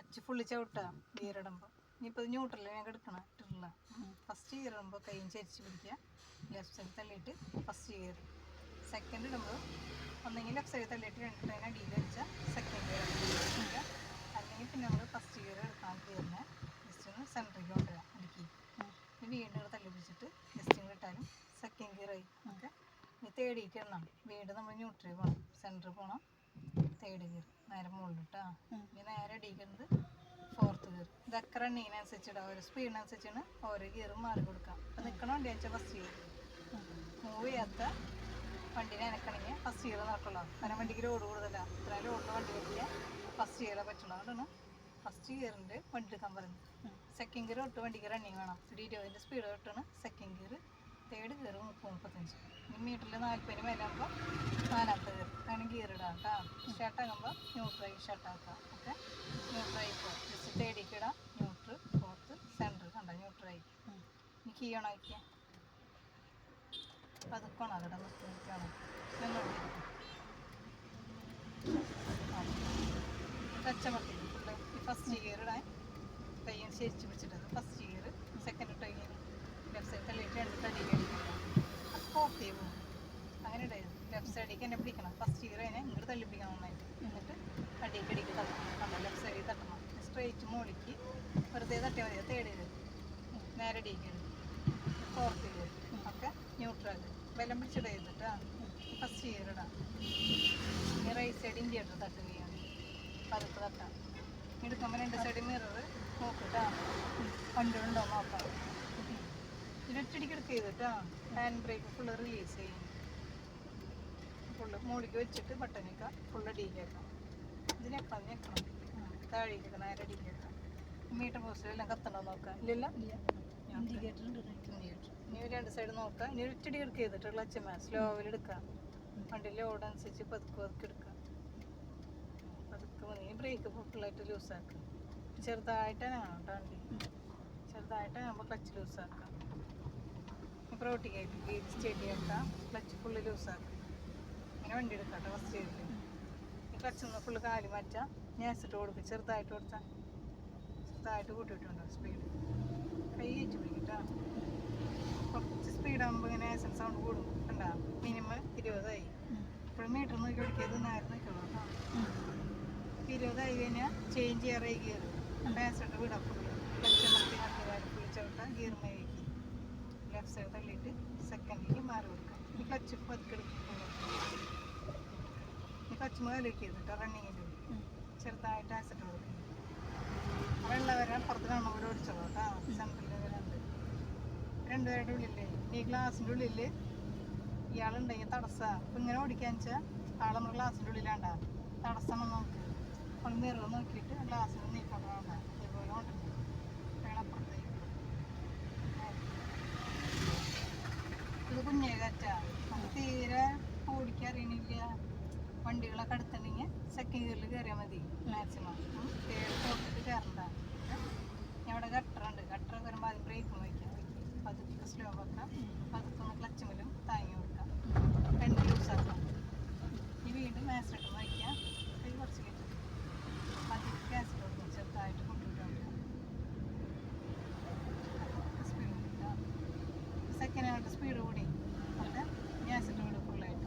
Clutch full ചവിട്ടുക ഗിയറിടുമ്പോൾ ഇനിയിപ്പോൾ ഇത് neutral ഞാൻ എടുക്കണം ഇട്ടിട്ടില്ല. ഫസ്റ്റ് ഇയർ ഇടുമ്പോൾ കൈയും ചരിച്ച് പിടിക്കുക. ലെഫ്റ്റ് സൈഡ് തള്ളിയിട്ട് ഫസ്റ്റ് ഇയർ സെക്കൻഡ് ഇടുമ്പോൾ ഒന്നെങ്കിൽ ലെഫ്റ്റ് സൈഡ് തള്ളിയിട്ട് രണ്ട് ടൈം അടിയിൽ വെച്ചാൽ സെക്കൻഡ് ഇയർ അല്ലെങ്കിൽ പിന്നെ നമ്മൾ ഫസ്റ്റ് ഇയർ എടുക്കാൻ ഗിയറിനെ ജസ്റ്റ് ഒന്ന് സെന്ററിലേക്ക് കൊണ്ടുവരാം. അടുക്കി ഇനി വീണ്ടും തള്ളി പിടിച്ചിട്ട് ജസ്റ്റ് ഇട്ടാലും സെക്കൻഡ് ഗിയർ ആയി ഓക്കെ ഇനി തേടിയിട്ട് ഇടണം. വീണ്ടും നമ്മൾ ന്യൂട്രൽ പോകണം സെന്ററിൽ പോകണം നേരെ മുകളിലിട്ടാ ഇനി നേരെ അടിക്കുന്നത് ഫോർത്ത് ഗിയർ ഇതൊക്കെ റണ്ണിങ്ങിനനുസരിച്ചിടാം ഓരോ സ്പീഡിനനുസരിച്ചാണ് ഓരോ ഗിയറും മാറി കൊടുക്കാം അപ്പം നിൽക്കണ വണ്ടി വെച്ചാൽ ഫസ്റ്റ് ഗിയർ മൂവ് ചെയ്യാത്ത വണ്ടീനെ അനക്കണമെങ്കിൽ ഫസ്റ്റ് ഗിയർ നടക്കുള്ളൂ. കാരണം വണ്ടിക്ക് ലോഡ് കൂടുതലാണ് ഇത്ര ലോഡുള്ള വണ്ടി പറ്റില്ല ഫസ്റ്റ് ഗിയറേ പറ്റുള്ളൂ. അതുകൊണ്ടാണ് ഫസ്റ്റ് ഗിയറിന്റെ വണ്ടി എടുക്കാൻ പറയുന്നത്. സെക്കൻഡ് ഗിയർ തൊട്ട് വണ്ടിക്ക് റണ്ണിങ് വേണം. ഒരു ഇരുപതിന്റെ സ്പീഡ് തൊട്ടാണ് സെക്കൻഡ് ഗിയർ തേർഡ് ഗിയർ മുപ്പത് മുപ്പത്തഞ്ച്. ഇനി മീറ്ററിൽ നാൽപ്പതിന് മേലെ ഇടാം കേട്ടോ ഷർട്ടാകുമ്പോൾ ന്യൂട്രൽ ഷർട്ടാക്കാം ഓക്കെ ന്യൂട്രൽ ഫോർത്ത് ജസ്റ്റ് തേർഡിക്ക് ഇടാം ന്യൂട്രൽ ഫോർത്ത് സെന്റർ കണ്ടോ? ന്യൂട്രൽ ഇനി കീ ഓൺ ആക്കിയാൽ പതുക്കണം അവിടെ നിർത്തിയാണ് നിന്നോണ്ടിരിക്കും ടച്ചമർത്തി ഈ ഫസ്റ്റ് ഇയർ ഇടാൻ കയ്യും ശരിച്ച് പിടിച്ചിട്ടത്. First gear second time left side തള്ളിയിട്ട് രണ്ട് തടി ലെഫ്റ്റ് തന്നെ പിടിക്കണം. ഫസ്റ്റ് അതിനെ ഇങ്ങോട്ട് തള്ളി പിടിക്കണം നന്നായിട്ട്. എന്നിട്ട് അടിക്ക് അടിക്ക് തട്ടണം നമ്മൾ ലെഫ്റ്റ് സൈഡിൽ തട്ടണം സ്ട്രൈറ്റ് മുകളിലേക്ക് വെറുതെ തട്ടിയാൽ മതി. തേടി നേരെ അടിക്ക് ഫോർത്ത് ഗിയർ ഒക്കെ ന്യൂട്രൽ ബലം പിടിച്ചിട ചെയ്തിട്ട്. ഫസ്റ്റ് ഇടാം. ഇനി റൈറ്റ് സൈഡ് ഇൻഡിയേറ്റർ തട്ടുകയാണ് പതുക്കെ തട്ടാം. എടുക്കുമ്പോൾ രണ്ട് സൈഡ് മിറർ നോക്കിട്ടാ. കണ്ടുണ്ടോ നോക്കാം. ഇതിനൊറ്റടിക്ക് എടുക്കുക ചെയ്തിട്ടാ. ഹാൻഡ് ബ്രേക്ക് ഫുള്ള് റിലീസ് ചെയ്യും. ഫുള്ള് മൂടിക്ക് വെച്ചിട്ട് ബട്ടണിക്ക ഫുള്ള് ഡീലേക്കാം ഇത് ഞെക്കണം ഞെക്കണം താഴേക്ക് നേരെ ഡീലേക്കാം മീറ്റർ പോസ്റ്റിലെല്ലാം കത്തണ്ടോ നോക്കാം. ഇല്ലല്ലോ? ഇൻഡിക്കേറ്റർ ഉണ്ട് ഇൻഡിക്കേറ്റർ ഇനി ഒരു രണ്ട് സൈഡ് നോക്കാം. ഇനി ഒറ്റടി എടുക്കുക ചെയ്തിട്ട് ക്ലച്ച് മാ സ്ലോവിൽ എടുക്കാം. വണ്ടി ലോഡ് അനുസരിച്ച് പതുക്കെ പതുക്കെ എടുക്കാം. പതുക്കെ മതി ബ്രേക്ക് ഫുള്ളായിട്ട് ലൂസാക്കുക ചെറുതായിട്ടാണ് കേട്ടോ വണ്ടി? ചെറുതായിട്ട് നമ്മൾ ക്ലച്ച് ലൂസാക്കാം ഇപ്പോൾ റോട്ടിക്കായിട്ട് ഗേറ്റ് സ്റ്റഡി ആക്കാം. ക്ലച്ച് ഫുള്ള് ലൂസാക്കാം ഇങ്ങനെ വണ്ടി എടുക്കാട്ടോ കുറച്ച് ഫസ്റ്റ് ചെയ്തിട്ട്. ഈ ക്ലച്ച് ഒന്ന് ഫുള്ള് കാൽ മാറ്റാം. ഞാസിട്ട് കൊടുക്കുക ചെറുതായിട്ട് കൊടുത്താൽ ചെറുതായിട്ട് കൂട്ടിയിട്ടുണ്ടോ സ്പീഡ് കൈ കയറ്റി പിടിക്കട്ടാ. കുറച്ച് സ്പീഡാകുമ്പോൾ ഇങ്ങനെ ആക്സൽ സൗണ്ട് കൂടും. കണ്ട? മിനിമം ഇരുപതായി. ഇപ്പോഴും മീറ്റർ നോക്കി ഓടിക്കരുത്. നേരെ നിൽക്കണം കേട്ടോ. ഇരുപതായി കഴിഞ്ഞാൽ ചേഞ്ച് ചെയ്യാറായി ഗിയർ പാസിട്ട് വിടാം ഫുള്ള് ക്ലച്ച് നിർത്തി കാര്യം ഗിയർ മേലേക്ക്. ലെഫ്റ്റ് സൈഡ് തള്ളിയിട്ട് സെക്കൻഡിലേക്ക് മാറി കൊടുക്കാം ക്ലച്ച് പതുക്കെ എടുക്കുമ്പോൾ ഈ ക്ലച്ച് മേലേക്ക് ചെയ്തിട്ട് റണ്ണിങ്ങിന്റെ ചെറുതായിട്ട് ആസിട്ട് കൊടുക്കും വെള്ളം വരാൻ പുറത്ത് കാണുമ്പോൾ ഇവിടെ ഓടിച്ചോളൂ കേട്ടോ സെൻട്രലിൽ വരാണ്ട് രണ്ടുപേരുടെ ഉള്ളിൽ ഈ ഗ്ലാസിന്റെ ഉള്ളിൽ ഇയാളുണ്ടെങ്കിൽ തടസ്സാ അപ്പം ഇങ്ങനെ ഓടിക്കാന്ന് വെച്ചാൽ ആൾ നമ്മുടെ ഗ്ലാസിന്റെ ഉള്ളിലാണ്ടാ തടസ്സം നമുക്ക് നമ്മൾ മിറർ നോക്കിയിട്ട് ഗ്ലാസ്സിൽ നീക്കൊണ്ട് വേണ്ട ഇതേപോലെ കൊണ്ടുണ്ട് ഇത് കുഞ്ഞേ കറ്റാ തീരെ ഓടിക്കാൻ അറിയണില്ല. വണ്ടികളൊക്കെ അടുത്തുണ്ടെങ്കിൽ സെക്കൻഡ് ഗിയറിൽ കയറിയാൽ മതി. മാക്സിമം ഫോർത്തിൽ കയറണ്ട ഇവിടെ ഗട്ടറുണ്ട് ഗട്ടർ വരുമ്പോൾ ആദ്യം ബ്രേക്ക് വയ്ക്കാം പതുക്കെ സ്ലോ വെക്കാം പതുക്കെ ഒന്ന് ക്ലച്ചുമിലും താങ്ങി കൊടുക്കാം രണ്ട് ലൂസാക്കാം ഇനി വീണ്ടും മാസിലിട്ട് വയ്ക്കാം കൈ കുറച്ച് കയറ്റും പതുക്കെ ഗ്യാസിൽ കൊടുക്കും ചെറുതായിട്ട് കൊണ്ടുവിട്ടാൽ സ്പീഡ് കൂടിക്കാം സെക്കൻഡ് ആയിട്ട് സ്പീഡ് കൂടി എന്നിട്ട് ഗ്യാസിട്ട് വിടും ഫുള്ളായിട്ട്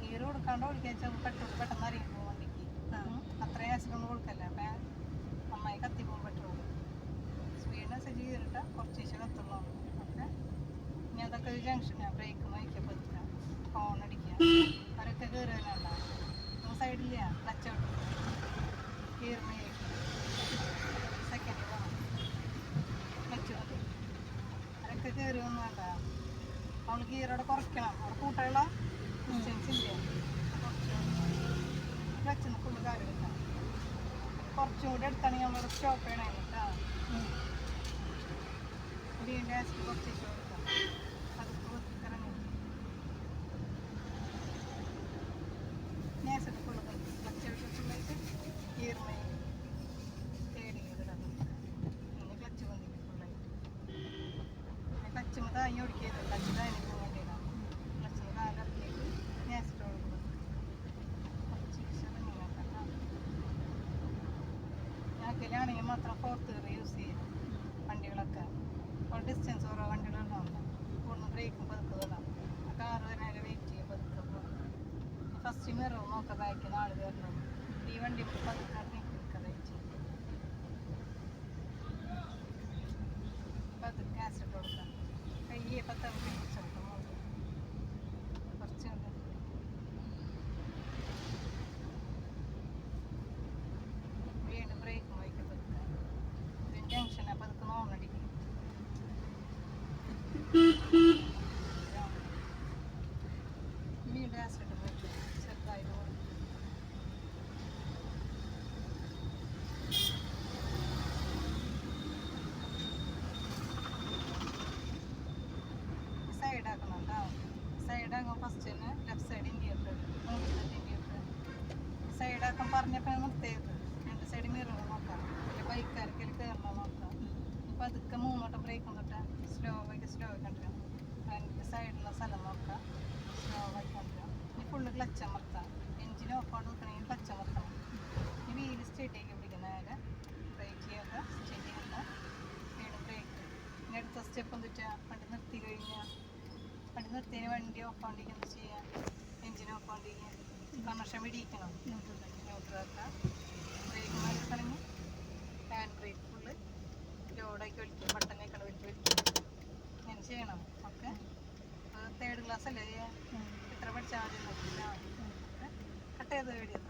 ഗിയർ കൊടുക്കാണ്ട് ഓടിക്കാൻ വെച്ചാൽ പെട്രോൾ പെട്ടെന്ന് അറിയുമ്പോൾ വണ്ടിക്ക് ഉം. അത്രയും അസുഖങ്ങൾ കൊടുക്കല്ല? അപ്പം നന്നായി കത്തിപ്പോകും പെട്രോൾ സ്പീഡിനനുസരിച്ച് ഗിയറിട്ട കുറച്ച് ദിവസം കത്തുള്ളൂ ഓക്കെ ഇനി അതൊക്കെ ഒരു ജംഗ്ഷനാണ് ബ്രേക്ക് നോക്കിയാൽ പതുക്കുക ഹോൺ അടിക്കുക അവരൊക്കെ കയറി നമ്മൾ സൈഡില്ല ക്ലച്ച് ഔട്ട് ഗിയർ മേലേക്ക് സെക്കൻഡ് പോകണം ക്ലച്ച് മതി അവരൊക്കെ കയറി ഒന്നും വേണ്ട. അവൾ ഗിയറോടെ കുറയ്ക്കണം. അവിടെ കൂട്ടാനുള്ള ക്രിസ്ത്യൻസ് ഇല്ല? ക്ലച്ചിന് ഫുള്ള് കാര്യം എടുക്കാം കുറച്ചും കൂടി എടുത്താണെങ്കിൽ നമ്മൾ സ്റ്റോപ്പ് ചെയ്യണം കേട്ടോ. വീണ്ടും കുറച്ച് ഇട്ട് കൊടുക്കാം അത് ഇറങ്ങി ആസിഡ് ഫുള്ള് ക്ലച്ച് ഫുള്ളായിട്ട് ഈർമയും തേടി ഇടാം ഇനി ക്ലച്ച് വന്നിട്ട് ഫുള്ളായിട്ട് ക്ലച്ച് താങ്ങി ഓടിക്കരുത് ക്ലച്ച് താങ്ങി പോകേണ്ടിയിടാം ക്ലച്ച് താഴെ ഇറക്കിയിട്ട് ആസിഡ് കൊടുക്കുന്നത് കുറച്ച് ശകലം ഇങ്ങോട്ട് കേട്ടോ. ഞാക്കിലാണെങ്കിൽ മാത്രം ഫോർത്ത് ഗിയർ ചെയ്യും വണ്ടികളൊക്കെ. അപ്പോൾ ഡിസ്റ്റൻസ് കുറവ് വണ്ടികളുണ്ടാവില്ല കൂടുതൽ ബ്രേക്കും പതുക്കെ തൊടാം കാറ് വരാൻ വെയിറ്റ് ചെയ്യും പതുക്കെ ഫസ്റ്റ് മിറർ നോക്കാം ബാക്കി നാല് കയറണം ഈ വണ്ടി പതുക്കെ നിൽക്കുക വെയിറ്റ് ചെയ്യും. പതുക്കെ ആസിഡ് കൊടുക്കാം. കയ്യെ പത്ത് മിനിറ്റ് കുറിച്ചെടുക്കാം കുറച്ച് വീണ്ടും ബ്രേക്കും വയ്ക്കും പതുക്കെ ഇതിന് ജംഗ്ഷനെ പതുക്കെ നോണടിക്കും വീണ്ടും ആസിഡ് വയ്ക്കും ചെറുതായിട്ട് കൊടുക്കും സൈഡ് ആക്കണം കേട്ടോ സൈഡ് ആക്കുമ്പോൾ ഫസ്റ്റ് തന്നെ left side indicator indicator side ആക്കാൻ പറഞ്ഞപ്പോൾ നിർത്തിയത്. രണ്ട് സൈഡിൽ മിറർ നോക്കാം. പിന്നെ ബൈക്കാർക്ക് കയറണം നോക്കാം. ഇപ്പം അതൊക്കെ മൂന്നോട്ടം ബ്രേക്ക് തൊട്ട് സ്ലോ ആക്കി സ്ലോ കണ്ടിരുന്നു കണ്ടിരാം അതിന്റെ സൈഡിലുള്ള സ്ഥലം നോക്കാം. സ്ലോ ആക്കി കണ്ടിരുന്നു ഇനി ഫുള്ള് ക്ലച്ച് അമർത്താം. എഞ്ചിൻ ഓഫ് ആയിട്ട് നിൽക്കണമെങ്കിൽ ക്ലച്ച് അമർത്തണം. ഈ വീൽ സ്റ്റേറ്റേക്ക് പിടിക്കുന്ന ബ്രേക്ക് ചെയ്യുക സ്റ്റേറ്റ് ചെയ്യുന്ന വീണ്ടും ബ്രേക്ക് ഇനി അടുത്ത സ്റ്റെപ്പ് എന്തിട്ടാ വണ്ടി നിർത്തി കഴിഞ്ഞാൽ വണ്ടി നിർത്തിയതിന് വണ്ടി ഓഫ് ആണ്ടിരിക്കുന്നത് ചെയ്യാം? എഞ്ചിൻ ഓഫ് ആണ്ടിരിക്കുക കണക്ഷൻ പിടിക്കണം ന്യൂട്രാക്കാം ബ്രേക്ക് മാറ്റി തുടങ്ങി ഹാൻഡ് ബ്രേക്ക് ഫുള്ള് ലോഡാക്കി വലിക്കും ബട്ടനേക്കാൾ വലിച്ച് വലിക്കും ഇങ്ങനെ ചെയ്യണം. ഓക്കെ തേർഡ് ക്ലാസ് അല്ലേ? എത്ര ഇത്ര പഠിച്ചാൽ മതി കട്ട് ചെയ്ത് വീഡിയോ